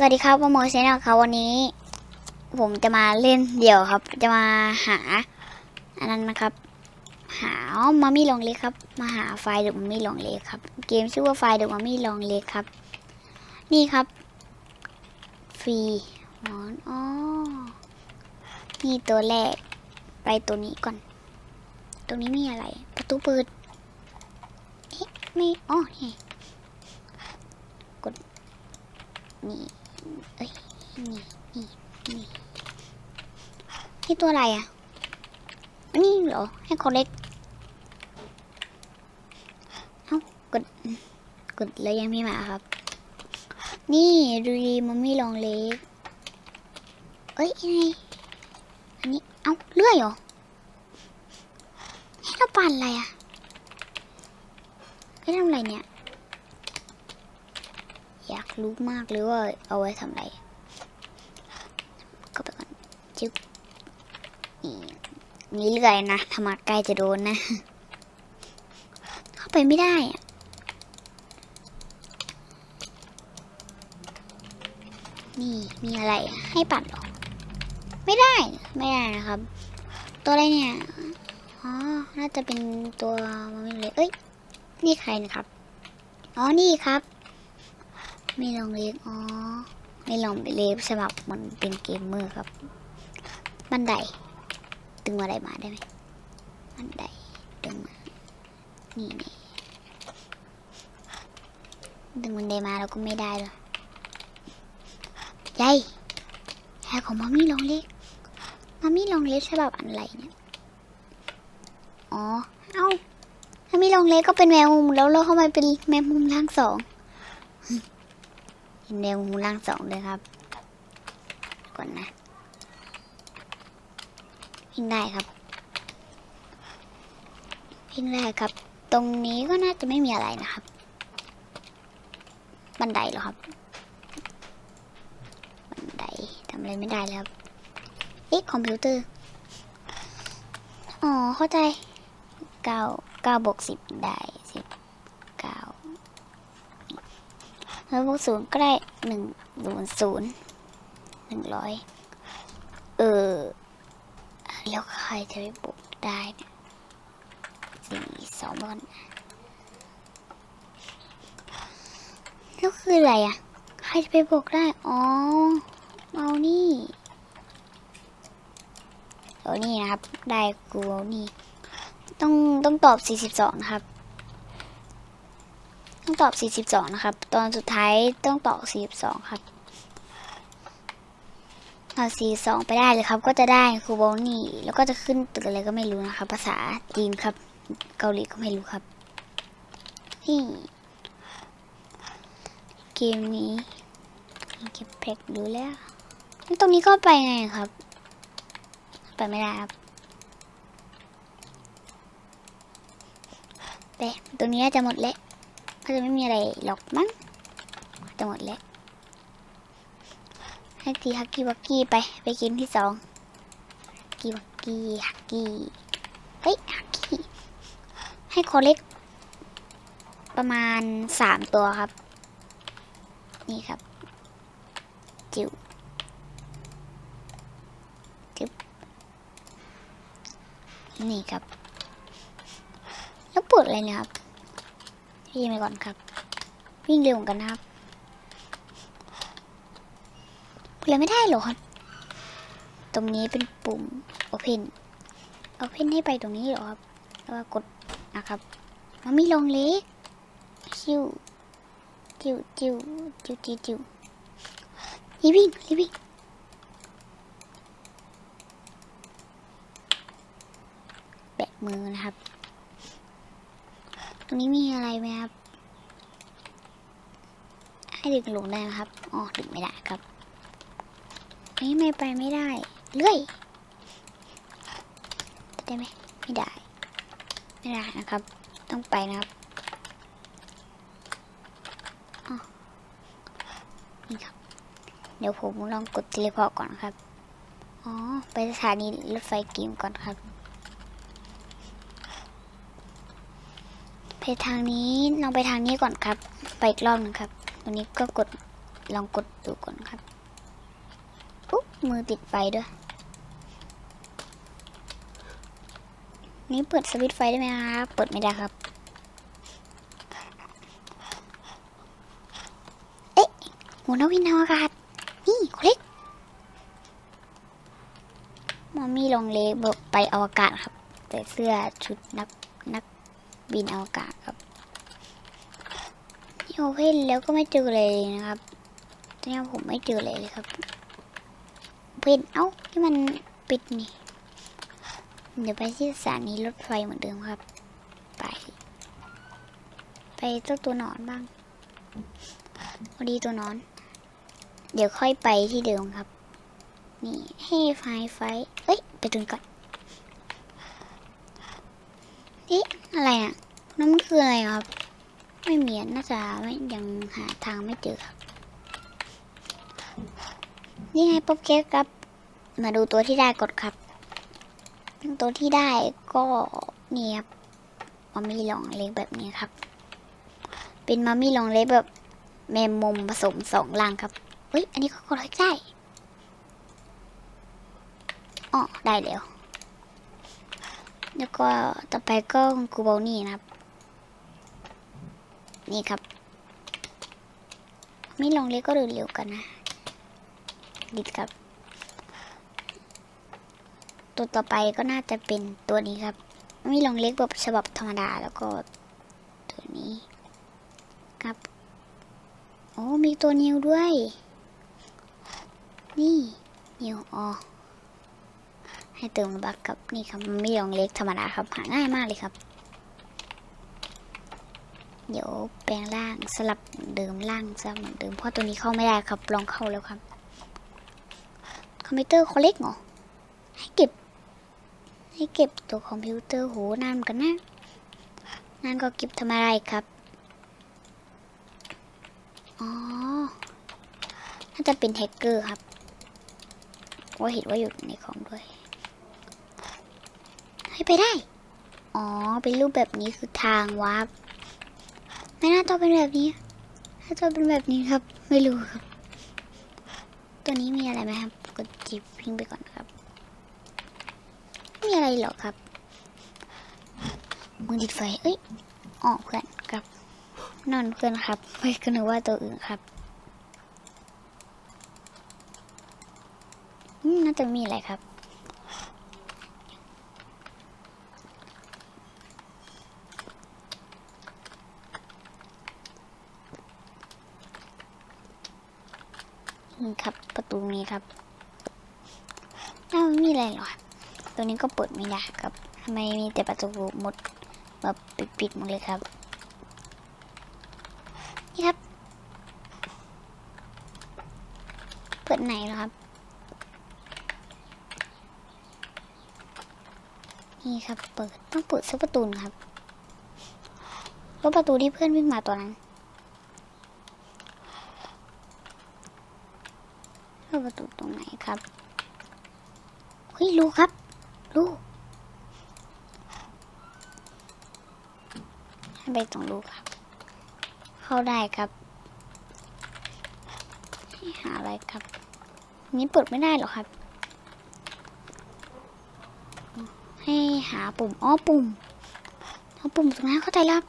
สวัสดีครับโมเชนแนลครับวันนี้ ผมจะมาเล่นเดี่ยวครับ จะมาหา อันนั้นนะครับ หามามี่ลองเล็กครับ มาหาไฟล์เดอะมามี่ลองเล็กครับ เกมชื่อว่าไฟล์เดอะมามี่ลองเล็กครับ นี่ครับ ฟรีหมอนอ๋อนี่ตัวแรก ไปตัวนี้ก่อน ตรงนี้มีอะไร ประตูเปิดเอ๊ะไม่อ๋อนี่กดนี่ เอ้ยนี่นี่นี่นี่ตัวอะไรอะอันนี้เหรอ ให้คนเล็ก เอ้ากด กดแล้วยังไม่มาครับ นี่ดูดีมันไม่ลองเล็ก เอ้ยยังไงอันนี้ เอ้าเลื่อยเหรอให้เราปั่นอะไรอะให้ทำอะไรเนี่ย รู้มากเลยว่าเอาไว้ทำอะไรก็ไปก่อนจึ๊บนี่นี่เลื่อยนะถ้ามาใกล้จะโดนนะ เข้าไปไม่ได้อะนี่มีอะไรให้ปัดหรอ ไม่ได้ไม่ได้นะครับ ตัวอะไรเนี่ยอ๋อน่าจะเป็นตัวมันเลยเอ้ย นี่ใครนะครับ อ๋อ นี่ครับ ไม่ลองเล็กอ๋อ ไม่ลองไปเล็บสมัครมันเป็นเกมเมอร์ครับ บันได ตึงบันไดมาได้ไหมบันไดตึงมา นี่นี่ดึงบันไดมาเราก็ไม่ได้หรอกยายยายของมามี่ลองเล็กมามี่ลองเล็กฉบับอันไรเนี่ย อ๋อ เอ้ามามี่ลองเล็กก็เป็นแมวมุมแล้วเราเข้ามาเป็นแมวมุมล่างสอง เห็นแมวมุมล่างสองเลยครับก่อนนะพิงได้ครับพิงได้ครับ ตรงนี้ก็น่าจะไม่มีอะไรนะครับ บันไดเหรอครับ บันไดทำอะไรไม่ได้แล้วครับเอ๊ะคอมพิวเตอร์อ๋อเข้าใจเก้าเก้าบวกสิบได้สิบเก้า แล้วบวกศูนย์ก็ได้หนึ่งศูนย์ศูนย์หนึ่งร้อยเออ แล้วใครจะไปบวกได้เนี่ยสี่สองบอลแล้วคืออะไรอะ ใครจะไปบวกได้ อ๋อ เอานี่เอานี่นะครับ ได้กูเอานี่ ต้องต้องตอบ 42 นะครับ ตอบ 42 นะครับ ตอนสุดท้ายต้องตอบ 42 ครับเอา42 ไปได้เลยครับ ก็จะได้คูโบนี่ แล้วก็จะขึ้นตึกอะไรก็ไม่รู้นะครับ ภาษาจีนครับ เกาหลีก็ไม่รู้ครับนี่เกมนี้เก็บแพ็กดูแล้วแล้ว ตรงนี้ก็ไปไงครับ ไปไม่ได้ครับไปตรงนี้จะหมดแล้ว ก็จะไม่มีอะไรหรอกมั้งจะหมดแล้วให้ทีฮักกี้วักกี้ไป ไปกินที่สองกกี้วักกี้ฮักกี้เฮ้ยฮักกี้ ให้คอเล็ก ประมาณสามตัวครับ นี่ครับ จิ๋วจิ๋วนี่ครับ แล้วปวดอะไรเนี่ยครับ พี่ไปก่อนครับ วิ่งเร็วกันนะครับปวดอไม่ได้หรอครับ ตรงนี้เป็นปุ่ม Open Open ให้ไปตรงนี้หรอครับ แล้วก็กดนะครับมันไม่ลงเล็กชิวจิ้วจิ้วจิ้วจิ้วจิ้วรีบวิ่งรีบวิ่งแบะมือนะครับ ตรงนี้มีอะไรไหมครับ ให้ดึงลงได้ไหมครับ อ๋อ ดึงไม่ได้ครับนี่ไม่ไปไม่ได้ เลื่อย ได้ไหมไม่ได้ ไม่ได้นะครับ ต้องไปนะครับนี่ครับ เดี๋ยวผมลองกดเทเลพอร์ตก่อนครับ อ๋อ ไปสถานีรถไฟเกมก่อนครับ ไป ทางนี้ลองไปทางนี้ก่อนครับ ไปอีกรอบหนึงครับตรงนี้ก็กดลองกดดูก่อนครับอุ๊บมือติดไฟด้วยนี่เปิดสวิตช์ไฟได้ไหมครับ เปิดไม่ได้ครับ เอ๊ะหัวนวินอวกาศนี่คนเล็กมอมมี่ลงเลบอกไปอวกาศครับ แต่เสื้อชุดนัก บินอวกาศครับนี่โอเพนแล้วก็ไม่เจอเลยนะครับตอนนี้ผมไม่เจอเลยเลยครับเพนเอ้าที่มันปิดนี่ เดี๋ยวไปที่สถานีรถไฟเหมือนเดิมครับ ไป ไปเจ้าตัวนอนบ้างพอดีตัวนอน เดี๋ยวค่อยไปที่เดิมครับ นี่ให้ไฟไฟเอ้ย ไปตรงก่อน นี่อะไรอะนั่นมันคืออะไรครับ ไม่มีอะน่าจะไม่ยังหาทางไม่เจอครับ นี่ไงป๊อปเกครับ มาดูตัวที่ได้กดครับ ตัวที่ได้ก็เนี่ยครับมัมมี่ลองเล็กแบบนี้ครับ เป็นมัมมี่ลองเล็กแบบแมมมุมผสมสองลังครับเฮ้ย อันนี้ก็กดได้อ๋อได้แล้ว แล้วก็ต่อไปก็คูเบลนี่นะครับ นี่ครับมัมมี่ลองเล็กก็เร็วๆกันนะดิดครับ ตัวต่อไปก็น่าจะเป็นตัวนี้ครับมีลองเล็กแบบฉบับธรรมดาแล้วก็ตัวนี้ครับ โอ้มีตัวนิวด้วย นี่นิวอ๋อ ให้เติมบักกับนี่ครับไม่ลองเล็กธรรมดาครับ หาง่ายมากเลยครับ เดี๋ยวแปลงร่างสลับเดิมร่างสลับเหมือนเดิมเพราะตัวนี้เข้าไม่ได้ครับ ลองเข้าแล้วครับ คอมพิวเตอร์เขาเล็กเหรอให้เก็บ ให้เก็บตัวคอมพิวเตอร์โหนานกันนะนั่นก็เก็บทำอะไรครับอ๋อน่าจะเป็นแฮกเกอร์ครับว่าเห็นว่าอยู่ในคอมด้วย ให้ไปได้ อ๋อ เป็นรูปแบบนี้คือทางวาร์ปไม่น่าต้องเป็นแบบนี้ ถ้าต้องเป็นแบบนี้ครับ ไม่รู้ครับ ตัวนี้มีอะไรไหมครับ กดจีบพิงไปก่อนครับ ไม่มีอะไรหรอกครับมึงติดไฟ เอ้ยอ๋อเพื่อนครับ นอนเพื่อนครับ ไม่ก็นึกว่าตัวอื่นครับน่าจะมีอะไรครับ นี่ครับ ประตูนี้ครับน่าไม่มีอะไรหรอตัวนี้ก็เปิดไม่ได้ครับทำไมมีแต่ประตูหมดแบบปิดๆหมดเลยครับ นี่ครับ เปิดไหนหรอครับ นี่ครับ เปิดต้องเปิดสักประตูนครับแล้วประตูที่เพื่อนวิ่งมาตัวนั้น แล้วประตูตรงไหนครับเฮ้ยรู้ครับ รู้ให้ไปตรงรู้ครับ เข้าได้ครับให้หาอะไรครับ นี้เปิดไม่ได้หรอครับ ให้หาปุ่มอ๋อปุ่มเอาปุ่มตรงนั้นเข้าใจแล้วครับ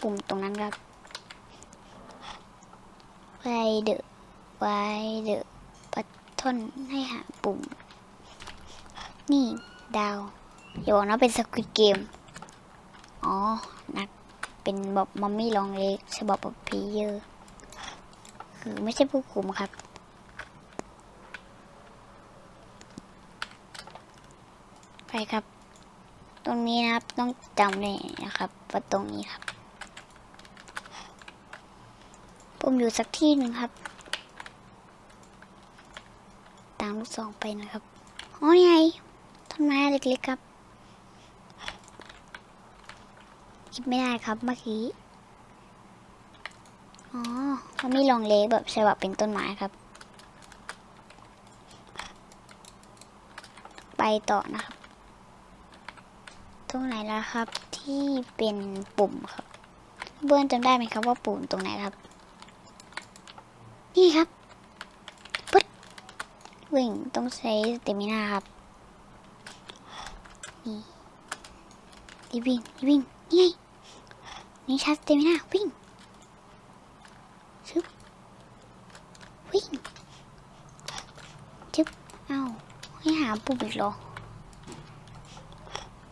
ปุ่มตรงนั้นครับไวเดอะ ไว้เดอะปัททนให้หาปุ่ม นี่ดาว อย่าบอกนะเป็นสควิตเกม อ๋อ นักเป็นแบบมัมมี่ลองเล็กฉบับแบบเพลเยอร์คือไม่ใช่ผู้คุมครับไปครับ ตรงนี้นะครับต้องจำเลยนะครับว่าตรงนี้ครับ ผมอยู่สักที่หนึ่งครับ ตามลูกศรไปนะครับอ๋อนี่ไงต้นไม้เล็กๆครับคิดไม่ได้ครับเมื่อกี้อ๋อเขาไม่ลองเล็กแบบฉบับเป็นต้นไม้ครับ ไปต่อนะครับ ตรงไหนแล้วครับที่เป็นปุ่มครับ เบื้อนจำได้ไหมครับว่าปุ่มตรงไหนครับ นี่ครับ วิ่งต้องใช้สเตมินาครับ นี่รีบวิ่งรีบวิ่งนี่ไงนี่ชาร์จสเตมินาวิ่งชึบวิ่งชึบเอ้าให้หาปุ่มอีกหรอ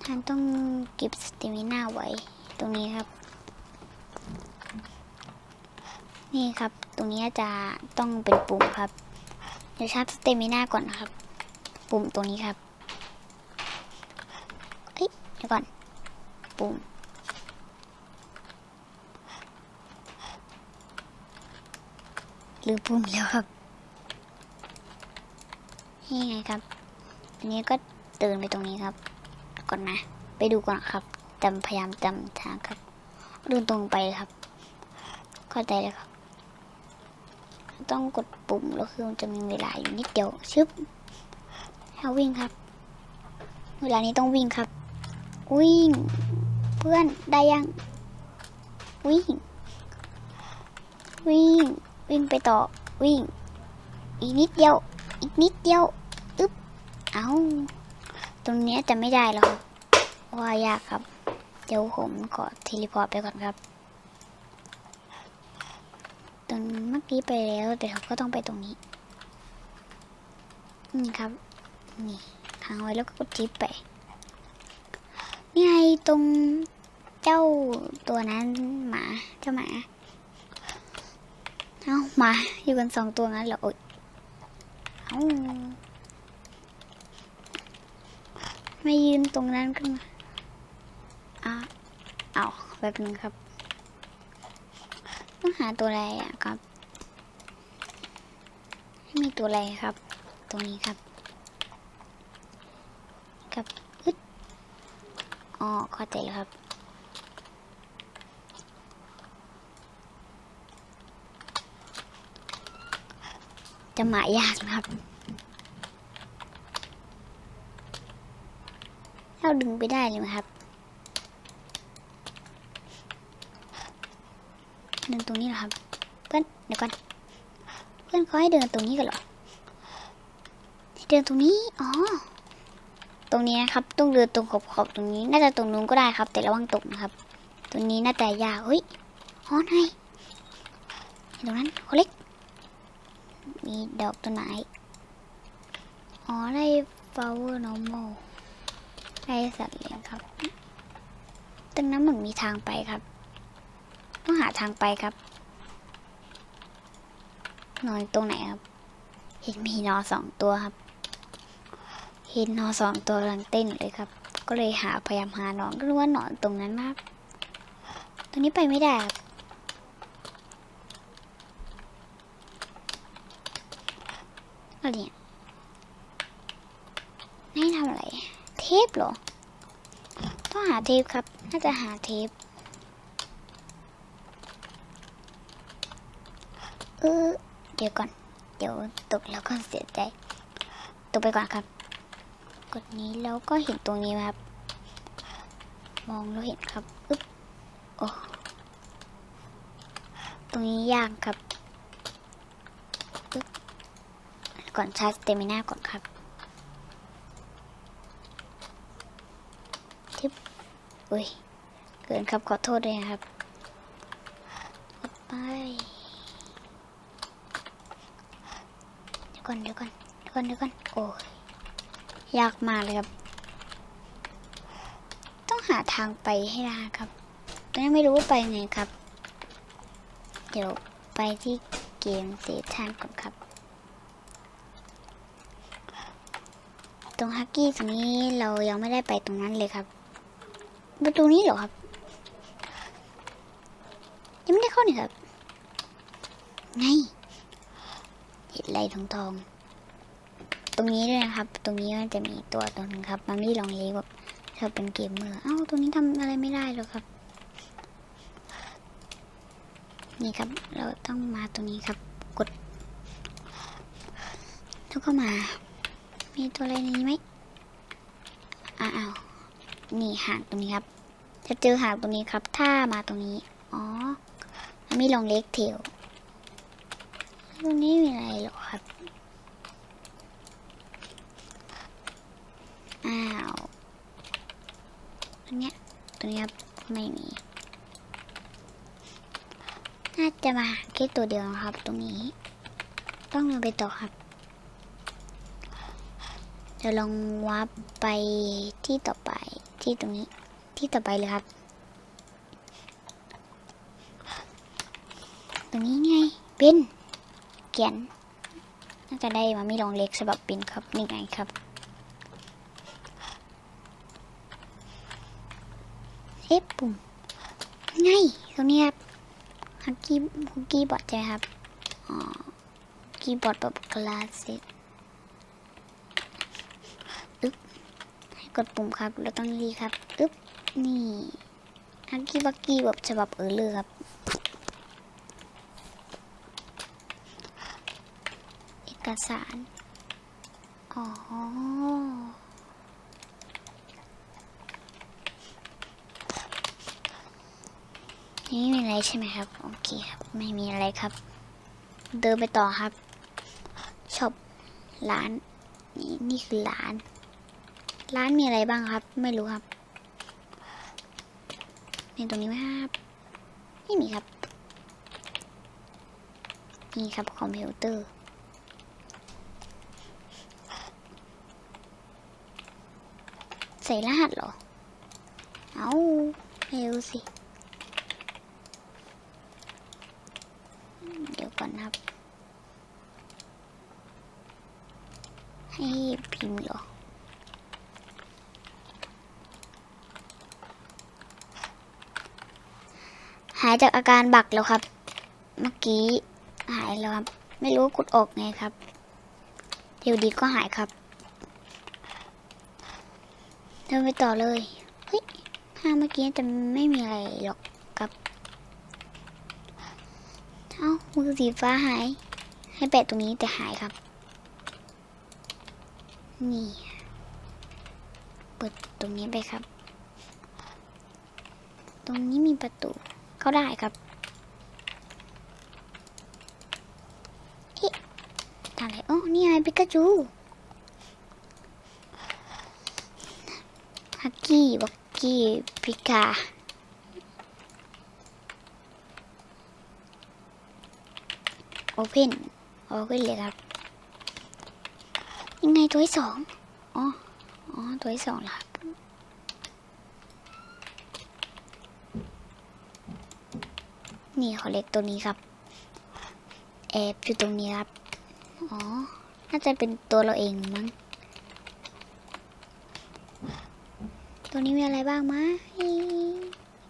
ท่านต้องเก็บสเตมินาไว้ตรงนี้ครับ นี่ครับ ตรงนี้จะต้องเป็นปุ่มครับ เดี๋ยวชาร์จสเตมินาก่อนนะครับ ปุ่มตรงนี้ครับเอ้ยเดี๋ยวก่อน ปุ่มลืมปุ่มแล้วครับ นี่ไงครับ อันนี้ก็เดินไปตรงนี้ครับ ก่อนนะ ไปดูก่อนครับจำพยายามจำทางครับเดินตรงไปครับ เข้าใจเลยครับ ต้องกดปุ่มแล้วคือมันจะมีเวลาอยู่นิดเดียวชึบให้วิ่งครับ เวลานี้ต้องวิ่งครับ วิ่ง เพื่อนได้ยัง วิ่ง วิ่ง วิ่งไปต่อวิ่ง อีกนิดเดียว อีกนิดเดียวอึ๊บเอาตรงเนี้ยจะไม่ได้แล้วครับว่ายากครับ เดี๋ยวผมขอเทเลพอร์ตไปก่อนครับ รงเมื่อกี้ไปแล้วแต่เราก็ต้องไปตรงนี้ นี่ครับ นี่ค้างไว้แล้วก็กดจิ๊บไป นี่ไงตรงเจ้าตัวนั้นหมาเจ้าหมาเอาหมาอยู่กันสองตัวงั้นเหรอโอ๊ยเอาไม่ยืนตรงนั้นขึ้นมาอะเอาแบบนึงครับ ต้องหาตัวอะไรอะครับไม่มีตัวอะไรครับ ตรงนี้ครับครับอึดอ๋อเข้าใจแล้วครับจะหมายากนะครับ เราดึงไปได้เลยไหมครับ เดิน ตรงนี้เหรอครับ เพื่อนเดี๋ยวก่อน เพื่อนเขาให้เดินตรงนี้กันเหรอให้เดินตรงนี้ อ๋อ ตรงนี้นะครับ ต้องเดินตรงขอบขอบตรงนี้ น่าจะตรงนู้นก็ได้ครับ แต่ระวังตกนะครับ ตรงนี้น่าจะยากเฮ้ยอ๋อไงเห็นตรงนั้นเขาเล็ก มีดอกต้นไม้ อ๋อ ได้ flower normal ได้สัตว์เลี้ยงครับ ตรงนั้นเหมือนมีทางไปครับ ต้องหาทางไปครับ นอนตรงไหนครับ เห็นมีนอสองตัวครับ เห็นนอสองตัวกำลังเต้นเลยครับ ก็เลยหาพยายามหาหนอนก็รู้ว่าหนอนตรงนั้นมากตรงนี้ไปไม่ได้ครับอะไรเนี่ยนี่ทำอะไร เทปเหรอ ต้องหาเทปครับ น่าจะหาเทป เออเดี๋ยวก่อน เดี๋ยวตกแล้วก็เสียใจ ตกไปก่อนครับ กดนี้แล้วก็เห็นตรงนี้ครับ มองแล้วเห็นครับอึ๊บโอ้ตรงนี้ยากครับก่อนชาร์จเตมินาก่อนครับทิปอุ้ย เกินครับขอโทษด้วยนะครับไป เดี๋ยว ก่อนเดี๋ยวก่อนเดี๋ยวก่อนเดี๋ยวก่อนโอ้ยยากมากเลยครับ ต้องหาทางไปให้ได้ครับตอนนี้ไม่รู้ว่าไปไงครับ เดี๋ยวไปที่เกมเซชันก่อนครับ ตรงฮักกี้ตรงนี้เรายังไม่ได้ไปตรงนั้นเลยครับประตูนี้เหรอครับ ยังไม่ได้เข้านี่ครับไง ไรทองทอง ตรงนี้ด้วยนะครับ ตรงนี้มันจะมีตัวตัวนึงครับ มันไม่ลองเลี้แบบถ้าเป็นเกมเมอร์เอ้าตรงนี้ทำอะไรไม่ได้หรอกครับ นี่ครับ เราต้องมาตรงนี้ครับ กด แล้วก็มา มีตัวอะไรนี้ไหมอ้าวนี่ห่างตรงนี้ครับ จะเจอห่างตรงนี้ครับ ถ้ามาตรงนี้ อ๋อมันมีลองเล็กเทล ตรงนี้มีอะไรหรอครับ อ้าวตรงเนี้ยตรงเนี้ยไม่มี น่าจะมาแค่ตัวเดียวนะครับ ตรงนี้ ต้องลงไปต่อครับจะลองวับไปที่ต่อไปที่ตรงนี้ที่ต่อไปเลยครับ ตรงนี้ไงเป็น เขียน น่าจะได้มาไม่ลองเล็กฉบับเป็นครับ นี่ไงครับ เอ๊ะปุ่มไงตรงนี้ครับฮักกี้ฮักกี้บอร์ดใช่ไหมครับ อ๋อคีย์บอร์ดแบบคลาสสิกให้กดปุ่มครับ แล้วต้องรีครับ อึ๊บ นี่ฮักกี้บักกี้แบบฉบับเออเลยครับ อกสาร อ๋อ นี่มีอะไรใช่ไหมครับ โอเคครับ ไม่มีอะไรครับ เดินไปต่อครับช็อปร้าน นี่นี่คือร้าน ร้านมีอะไรบ้างครับ ไม่รู้ครับมีตรงนี้ไหมครับ ไม่มีครับ นี่ครับคอมพิวเตอร์ ใส่รหัสเหรอ เอาไม่รู้สิ เดี๋ยวก่อนนะครับ ให้พิมพ์เหรอหายจากอาการบักแล้วครับ เมื่อกี้หายแล้วครับ ไม่รู้กดออกไงครับ เดี๋ยวดีก็หายครับ เดินไปต่อเลยเฮ้ยถ้าเมื่อกี้จะไม่มีอะไรหรอกครับเอ้ามือสีฟ้าหาย ให้แปะตรงนี้แต่หายครับ นี่เปิดตรงนี้ไปครับ ตรงนี้มีประตูเข้าได้ครับเอ๊ะอะไรอ๋อนี่ไงปิกาจู ฮักกี้บักกี้ปิกาโอเพนโอเพนเลยครับ ยังไงตัวที่สองอ๋อ อ๋อ ตัวที่สองเหรอครับนี่เขาเล็กตัวนี้ครับแอบอยู่ตรงนี้ครับ อ๋อ น่าจะเป็นตัวเราเองมั้ง ตัวนี้มีอะไรบ้างมะ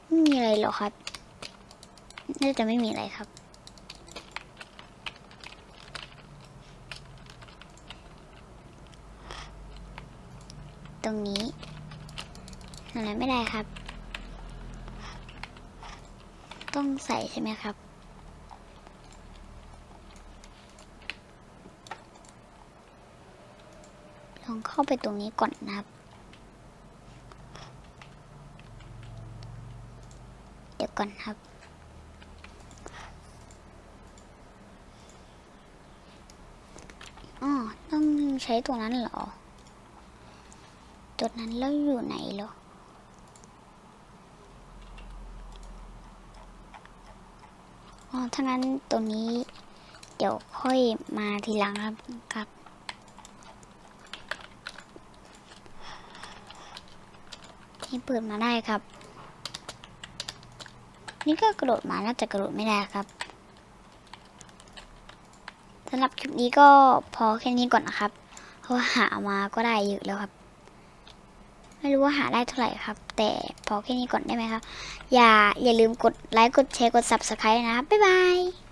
ไม่มีอะไรหรอครับ น่าจะไม่มีอะไรครับ ตรงนี้อะไรไม่ได้ครับ ต้องใส่ใช่ไหมครับ ลองเข้าไปตรงนี้ก่อนนะครับ เดี๋ยว ก่อนครับ อ๋อ ต้องใช้ตัวนั้นเหรอ ตัวนั้นแล้วอยู่ไหนเหรออ๋อถ้างั้นตัวนี้เดี๋ยวค่อยมาทีหลังครับครับนี่เปิดมาได้ครับ นี่ก็กระโดดมาน่าจะกระโดดไม่ได้ครับสำหรับคลิปนี้ก็พอแค่นี้ก่อนนะครับ เพราะว่าหามาก็ได้เยอะแล้วครับ ไม่รู้ว่าหาได้เท่าไหร่ครับ แต่พอแค่นี้ก่อนได้ไหมครับ อย่าอย่าลืมกดไลค์กดแชร์กด subscribe นะครับ บ๊ายบาย